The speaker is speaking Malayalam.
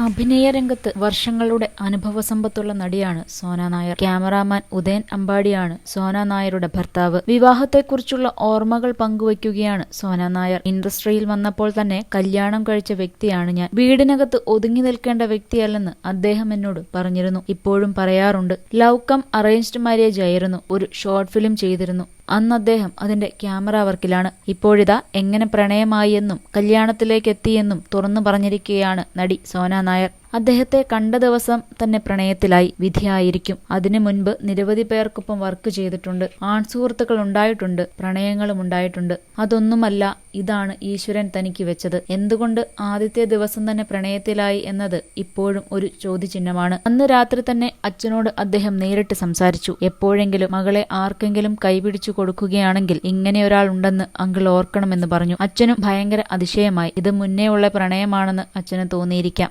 അഭിനയ രംഗത്ത് വർഷങ്ങളുടെ അനുഭവ സമ്പത്തുള്ള നടിയാണ് സോന നായർ. ക്യാമറാമാൻ ഉദയൻ അമ്പാടിയാണ് സോന നായരുടെ ഭർത്താവ്. വിവാഹത്തെക്കുറിച്ചുള്ള ഓർമ്മകൾ പങ്കുവയ്ക്കുകയാണ് സോന നായർ. ഇൻഡസ്ട്രിയിൽ വന്നപ്പോൾ തന്നെ കല്യാണം കഴിച്ച വ്യക്തിയാണ് ഞാൻ. വീടിനകത്ത് ഒതുങ്ങി നിൽക്കേണ്ട വ്യക്തിയല്ലെന്ന് അദ്ദേഹം എന്നോട് പറഞ്ഞിരുന്നു. ഇപ്പോഴും പറയാറുണ്ട്. ലവ് കം അറേഞ്ച്ഡ് മാരേജ് ആയിരുന്നു. ഒരു ഷോർട്ട് ഫിലിം ചെയ്തിരുന്നു. അന്ന് അദ്ദേഹം അതിന്റെ ക്യാമറ വർക്കിലാണ്. ഇപ്പോഴിതാ എങ്ങനെ പ്രണയമായി എന്നും കല്യാണത്തിലേക്ക് എത്തിയെന്നും തുറന്നു പറഞ്ഞിരിക്കുകയാണ് നടി സോന നായർ. അദ്ദേഹത്തെ കണ്ട ദിവസം തന്നെ പ്രണയത്തിലായി വിധിയായിരിക്കും. അതിനു മുൻപ് നിരവധി പേർക്കൊപ്പം വർക്ക് ചെയ്തിട്ടുണ്ട്. ആൺസുഹൃത്തുക്കൾ ഉണ്ടായിട്ടുണ്ട്. പ്രണയങ്ങളും ഉണ്ടായിട്ടുണ്ട്. അതൊന്നുമല്ല ഇതാണ് ഈശ്വരൻ തനിക്ക് വെച്ചത്. എന്തുകൊണ്ട് ആദ്യത്തെ ദിവസം തന്നെ പ്രണയത്തിലായി എന്നത് ഇപ്പോഴും ഒരു ചോദ്യചിഹ്നമാണ്. അന്ന് രാത്രി തന്നെ അച്ഛനോട് അദ്ദേഹം നേരിട്ട് സംസാരിച്ചു. എപ്പോഴെങ്കിലും മകളെ ആർക്കെങ്കിലും കൈപിടിച്ചു കൊടുക്കുകയാണെങ്കിൽ ഇങ്ങനെ ഒരാൾ ഉണ്ടെന്ന് അങ്കിൾ ഓർക്കണമെന്ന് പറഞ്ഞു. അച്ഛനും ഭയങ്കര അതിശയമായി. ഇത് മുന്നേ ഉള്ള പ്രണയമാണെന്ന് അച്ഛന് തോന്നിയിരിക്കാം.